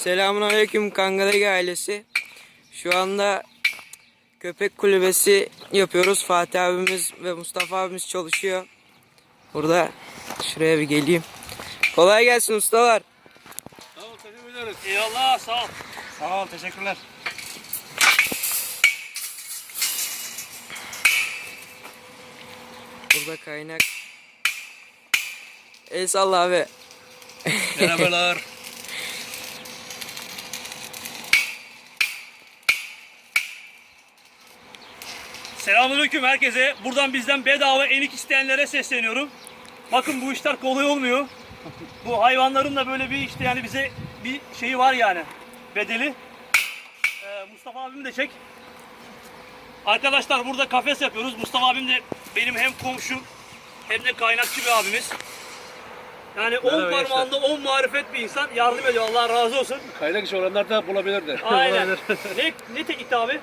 Selamun Aleyküm Kangaragi ailesi. Şu anda köpek kulübesi yapıyoruz. Fatih abimiz ve Mustafa abimiz çalışıyor. Burada şuraya bir geleyim. Kolay gelsin ustalar. Sağ ol, teşekkür ederiz. Eyvallah sağ ol. Sağ ol, teşekkürler. Burada kaynak. El salla abi. Merhabalar. Selamünaleyküm herkese. Buradan bizden bedava enik isteyenlere sesleniyorum. Bakın bu işler kolay olmuyor. Bu hayvanların da böyle bir işte yani bize bir şeyi var yani. Bedeli. Ee, Mustafa abim de çek. Arkadaşlar burada kafes yapıyoruz. Mustafa abim de benim hem komşum hem de kaynakçı bir abimiz. Yani 10 Merhaba gençler. parmağında 10 marifet bir insan yardım ediyor. Allah razı olsun. Kaynak işi olanlar da bulabilirler. Aynen. ne, ne teknik abi?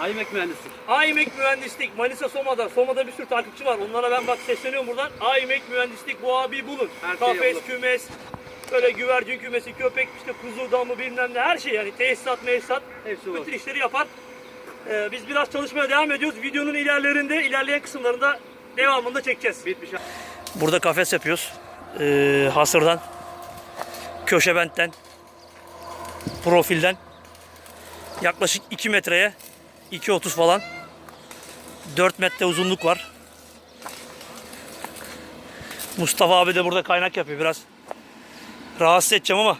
Aymek mühendislik. AİMEK Mühendislik Manisa Soma'da. Soma'da bir sürü takipçi var. Onlara ben bak sesleniyorum buradan. AİMEK Mühendislik bu abi bulun. Her Kafes, yapılır. kümes, böyle güvercin kümesi, köpek, işte kuzu damı bilmem ne her şey yani tesisat, mesisat Hepsi var. bütün işleri yapar. Ee, biz biraz çalışmaya devam ediyoruz. Videonun ilerlerinde, ilerleyen kısımlarında devamında çekeceğiz. Bitmiş. Burada kafes yapıyoruz. Ee, hasırdan, köşebentten, profilden yaklaşık 2 metreye 2.30 falan 4 metre uzunluk var. Mustafa abi de burada kaynak yapıyor biraz. Rahatsız edeceğim ama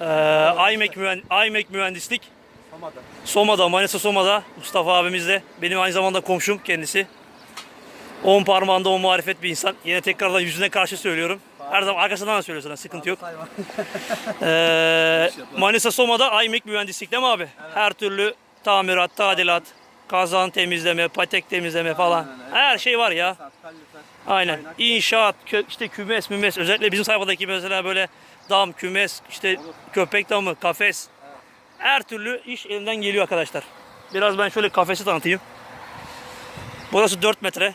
ee, IMEK, mühen- IMEK mühendislik Soma'da. Soma'da, Manisa Soma'da Mustafa abimiz de benim aynı zamanda komşum kendisi. 10 parmağında 10 marifet bir insan. Yine tekrardan yüzüne karşı söylüyorum. Her zaman arkasından da söylüyorsun sıkıntı yok. Ee, Manisa Soma'da IMEK mühendislik değil mi abi? Her türlü tamirat, tadilat, kazan temizleme, patek temizleme falan. Her şey var ya. Aynen. İnşaat, kö- işte kümes, mümes. Özellikle bizim sayfadaki mesela böyle dam, kümes, işte köpek damı, kafes. Her türlü iş elinden geliyor arkadaşlar. Biraz ben şöyle kafesi tanıtayım. Burası 4 metre.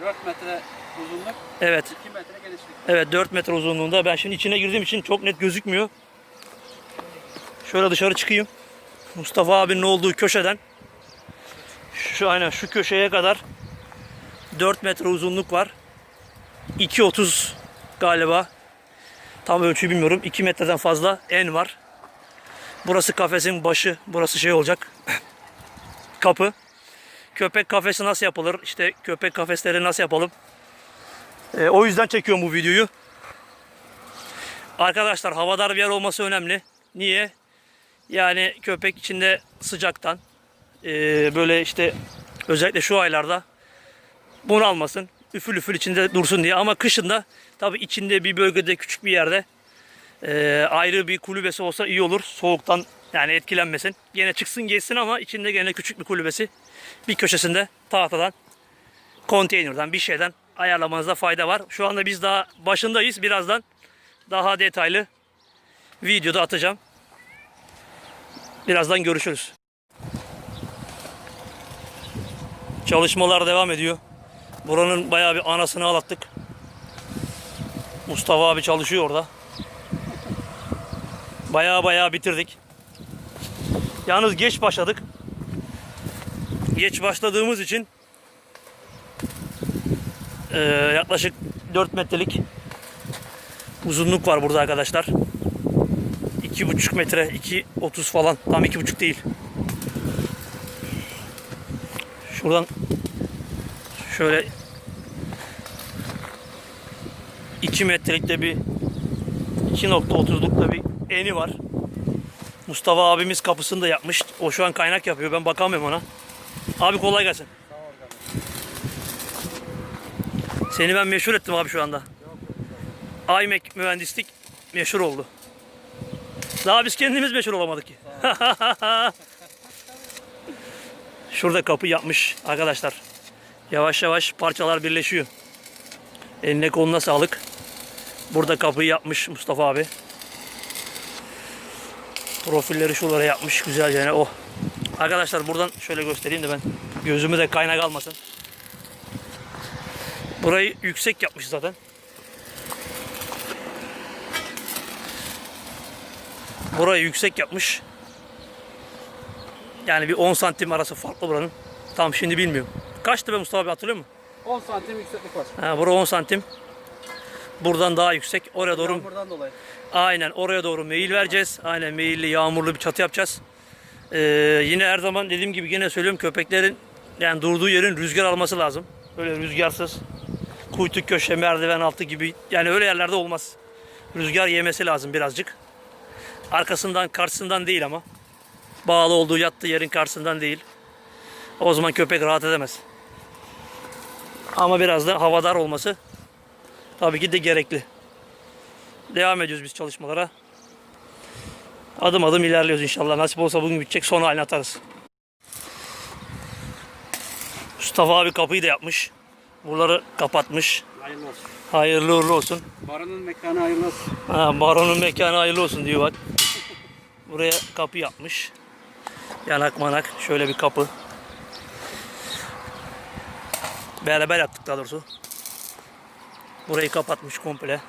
4 metre uzunluk, Evet. 2 metre genişlik. Evet 4 metre uzunluğunda. Ben şimdi içine girdiğim için çok net gözükmüyor. Şöyle dışarı çıkayım. Mustafa abinin olduğu köşeden şu aynen şu köşeye kadar 4 metre uzunluk var. 2.30 galiba. Tam ölçüyü bilmiyorum. 2 metreden fazla en var. Burası kafesin başı. Burası şey olacak. Kapı. Köpek kafesi nasıl yapılır? İşte köpek kafesleri nasıl yapalım? E, o yüzden çekiyorum bu videoyu. Arkadaşlar havadar bir yer olması önemli. Niye? Yani köpek içinde sıcaktan e, böyle işte özellikle şu aylarda bunu almasın. Üfül üfül içinde dursun diye. Ama kışında tabii içinde bir bölgede küçük bir yerde e, ayrı bir kulübesi olsa iyi olur. Soğuktan yani etkilenmesin. Gene çıksın geçsin ama içinde gene küçük bir kulübesi. Bir köşesinde tahtadan konteynerden bir şeyden ayarlamanızda fayda var. Şu anda biz daha başındayız. Birazdan daha detaylı videoda atacağım. Birazdan görüşürüz. Çalışmalar devam ediyor. Buranın bayağı bir anasını ağlattık. Mustafa abi çalışıyor orada. Bayağı bayağı bitirdik. Yalnız geç başladık. Geç başladığımız için yaklaşık 4 metrelik uzunluk var burada arkadaşlar. 2,5 metre, 2.30 falan. Tam 2,5 değil. Şuradan şöyle 2 metrelikte bir 2.30'lukta bir eni var. Mustafa abimiz kapısını da yapmış. O şu an kaynak yapıyor. Ben bakamıyorum ona. Abi kolay gelsin. Seni ben meşhur ettim abi şu anda. IMEK mühendislik meşhur oldu. Daha biz kendimiz meşhur olamadık ki. Şurada kapı yapmış arkadaşlar. Yavaş yavaş parçalar birleşiyor. Eline koluna sağlık. Burada kapıyı yapmış Mustafa abi. Profilleri şuralara yapmış güzelce yani oh. Arkadaşlar buradan şöyle göstereyim de ben gözümü de kaynak almasın. Burayı yüksek yapmış zaten. Burayı yüksek yapmış. Yani bir 10 santim arası farklı buranın. Tam şimdi bilmiyorum. Kaçtı be Mustafa abi hatırlıyor musun? 10 santim yükseklik var. Ha, bura 10 santim. Buradan daha yüksek. Oraya doğru Yağmurdan dolayı. Aynen oraya doğru meyil vereceğiz. Aynen meyilli yağmurlu bir çatı yapacağız. Ee, yine her zaman dediğim gibi yine söylüyorum köpeklerin yani durduğu yerin rüzgar alması lazım. Böyle rüzgarsız kuytu köşe merdiven altı gibi yani öyle yerlerde olmaz. Rüzgar yemesi lazım birazcık. Arkasından karşısından değil ama. Bağlı olduğu yattığı yerin karşısından değil. O zaman köpek rahat edemez. Ama biraz da havadar olması tabii ki de gerekli. Devam ediyoruz biz çalışmalara. Adım adım ilerliyoruz inşallah. Nasip olsa bugün bitecek son haline atarız. Mustafa abi kapıyı da yapmış. Buraları kapatmış. Hayırlı olsun. Hayırlı uğurlu olsun. Baranın mekanı hayırlı olsun. Ha, baronun mekanı hayırlı olsun diyor bak. Buraya kapı yapmış. Yanak manak şöyle bir kapı. Beraber yaptık daha doğrusu. Burayı kapatmış komple.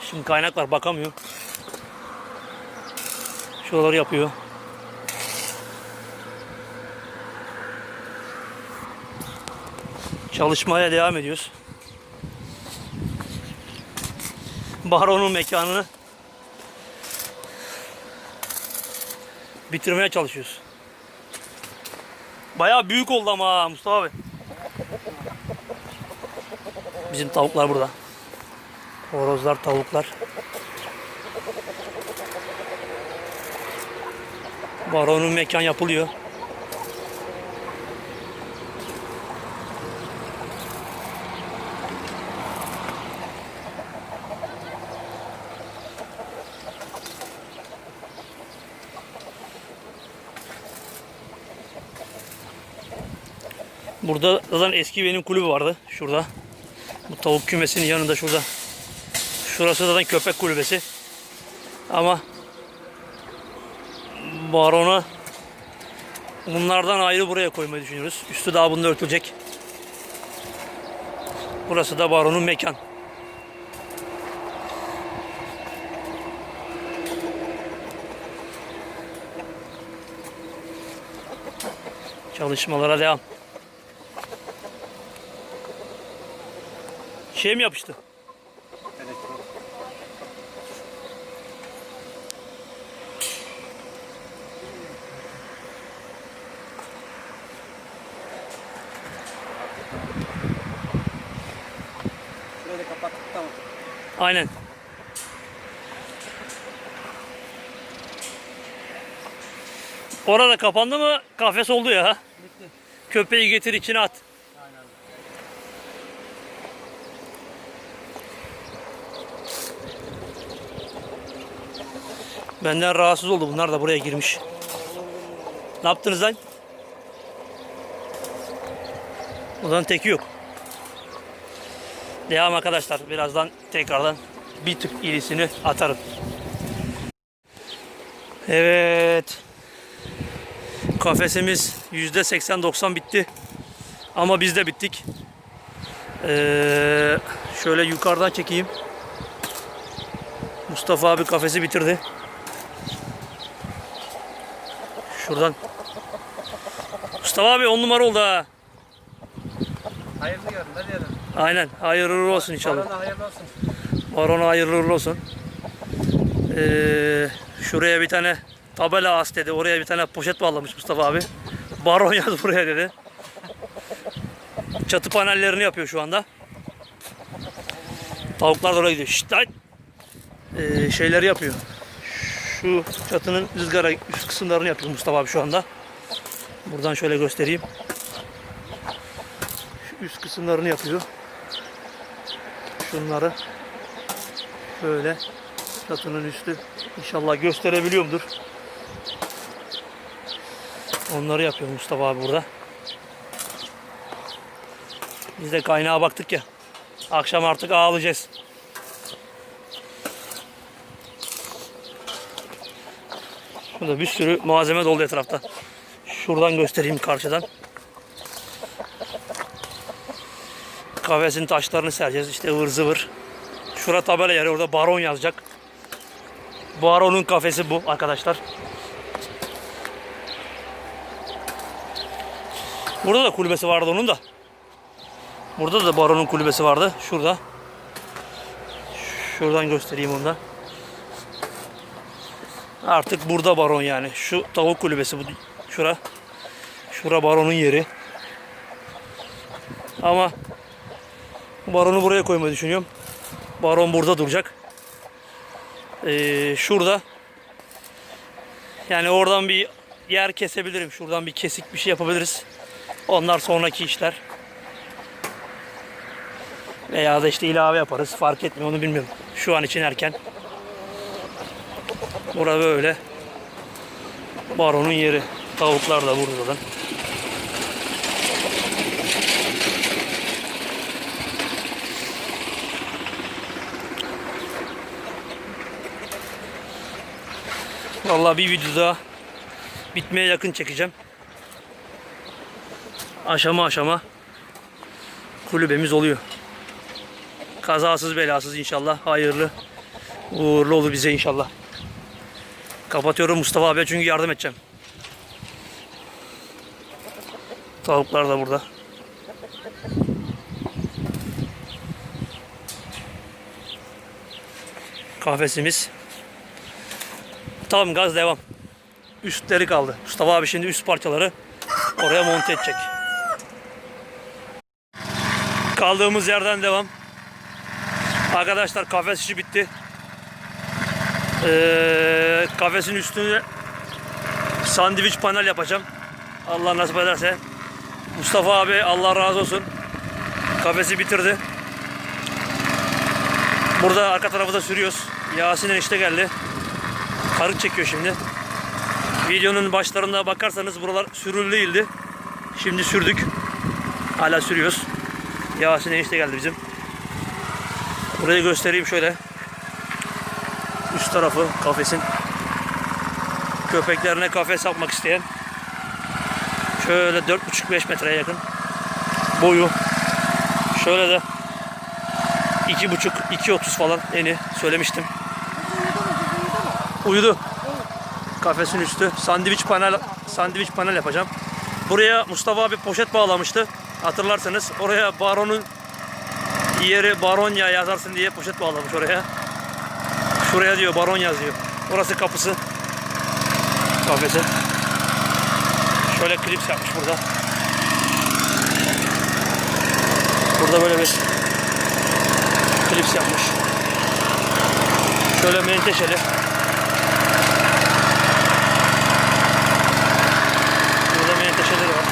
Şimdi kaynak var bakamıyor. Şuraları yapıyor. Çalışmaya devam ediyoruz. Baron'un mekanını bitirmeye çalışıyoruz. Bayağı büyük oldu ama Mustafa abi. Bizim tavuklar burada. Horozlar, tavuklar. Baron'un mekan yapılıyor. Burada zaten eski benim kulübü vardı. Şurada. Bu tavuk kümesinin yanında şurada. Şurası zaten köpek kulübesi. Ama barona bunlardan ayrı buraya koymayı düşünüyoruz. Üstü daha bunda örtülecek. Burası da baronun mekan. Çalışmalara devam. Şey mi yapıştı? Elektron. Şurayı da kapattık tamam. Aynen. Orada kapandı mı kafes oldu ya. Bitti. Köpeği getir içine at. Benden rahatsız oldu. Bunlar da buraya girmiş. Ne yaptınız lan? Ulan teki yok. Devam arkadaşlar. Birazdan tekrardan bir tık irisini atarım. Evet. Kafesimiz %80-90 bitti. Ama biz de bittik. Ee, şöyle yukarıdan çekeyim. Mustafa abi kafesi bitirdi. Şuradan. Mustafa abi on numara oldu ha. Hayırlı görün ne diyelim. Aynen. Hayırlı uğurlu olsun inşallah. Barona hayırlı olsun. Barona hayırlı uğurlu olsun. Ee, şuraya bir tane tabela as dedi. Oraya bir tane poşet bağlamış Mustafa abi. Baron yaz buraya dedi. Çatı panellerini yapıyor şu anda. Tavuklar da oraya gidiyor. Şşt lan! Ee, şeyleri yapıyor. Şu çatının ızgara üst kısımlarını yapıyor Mustafa abi şu anda. Buradan şöyle göstereyim. Şu üst kısımlarını yapıyor. Şunları Böyle çatının üstü inşallah gösterebiliyorumdur. Onları yapıyor Mustafa abi burada. Biz de kaynağa baktık ya. Akşam artık ağlayacağız. Burada bir sürü malzeme doldu etrafta. Şuradan göstereyim karşıdan. Kafesin taşlarını sereceğiz. İşte ıvır zıvır. Şura tabela yeri orada baron yazacak. Baron'un kafesi bu arkadaşlar. Burada da kulübesi vardı onun da. Burada da Baron'un kulübesi vardı. Şurada. Şuradan göstereyim onu da. Artık burada Baron yani. Şu tavuk kulübesi bu. Şura. Şura Baron'un yeri. Ama Baron'u buraya koymayı düşünüyorum. Baron burada duracak. Ee, şurada yani oradan bir yer kesebilirim. Şuradan bir kesik bir şey yapabiliriz. Onlar sonraki işler. Veya da işte ilave yaparız. Fark etmiyor onu bilmiyorum. Şu an için erken. Burada böyle. Baron'un yeri. Tavuklar da burada zaten. Vallahi bir video daha bitmeye yakın çekeceğim. Aşama aşama kulübemiz oluyor. Kazasız belasız inşallah. Hayırlı uğurlu olur bize inşallah. Kapatıyorum Mustafa abiye çünkü yardım edeceğim. Tavuklar da burada. Kafesimiz. Tamam gaz devam. Üstleri kaldı. Mustafa abi şimdi üst parçaları oraya monte edecek. Kaldığımız yerden devam. Arkadaşlar kafes işi bitti. Ee, kafesin üstüne sandviç panel yapacağım. Allah nasip ederse. Mustafa abi Allah razı olsun. Kafesi bitirdi. Burada arka tarafı da sürüyoruz. Yasin enişte geldi. Karık çekiyor şimdi. Videonun başlarında bakarsanız buralar değildi. Şimdi sürdük. Hala sürüyoruz. Yasin enişte geldi bizim. Burayı göstereyim şöyle. Tarafı kafesin. Köpeklerine kafes yapmak isteyen. Şöyle 4,5-5 metreye yakın. Boyu. Şöyle de 2,5-2,30 falan eni söylemiştim. Uyudu. Kafesin üstü. Sandviç panel sandviç panel yapacağım. Buraya Mustafa abi poşet bağlamıştı. Hatırlarsanız oraya baronun yeri baronya yazarsın diye poşet bağlamış oraya. Şuraya diyor baron yazıyor. Orası kapısı. Kafesi. Şöyle klips yapmış burada. Burada böyle bir klips yapmış. Şöyle menteşeli. Burada menteşeleri var.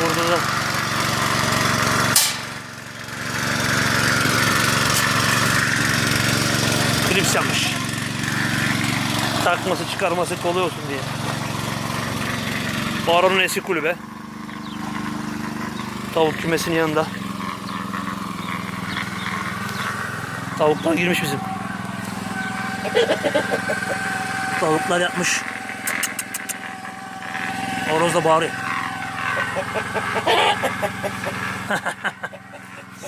Burada da klips yapmış. Takması çıkarması kolay olsun diye. Baron'un eski kulübe. Tavuk kümesinin yanında. Tavuklar girmiş bizim. Tavuklar yapmış. Horoz da bağırıyor.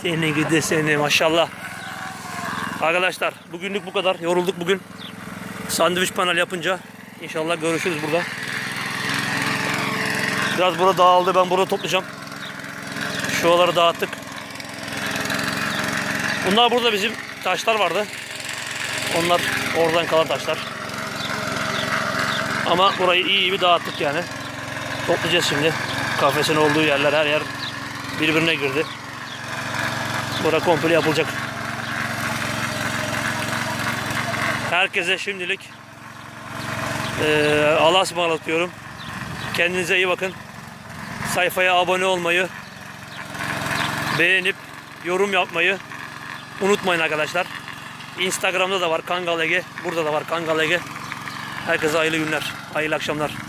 seni gidi seni maşallah. Arkadaşlar bugünlük bu kadar. Yorulduk bugün. Sandviç panel yapınca inşallah görüşürüz burada. Biraz burada dağıldı. Ben burada toplayacağım. Şuraları dağıttık. Bunlar burada bizim taşlar vardı. Onlar oradan kalan taşlar. Ama burayı iyi bir dağıttık yani. Toplayacağız şimdi. Kafesin olduğu yerler her yer birbirine girdi. Bura komple yapılacak. Herkese şimdilik eee Allah'a ısmarladık diyorum. Kendinize iyi bakın. Sayfaya abone olmayı, beğenip yorum yapmayı unutmayın arkadaşlar. Instagram'da da var Kangal Ege. Burada da var Kangal Ege. Herkese hayırlı günler, hayırlı akşamlar.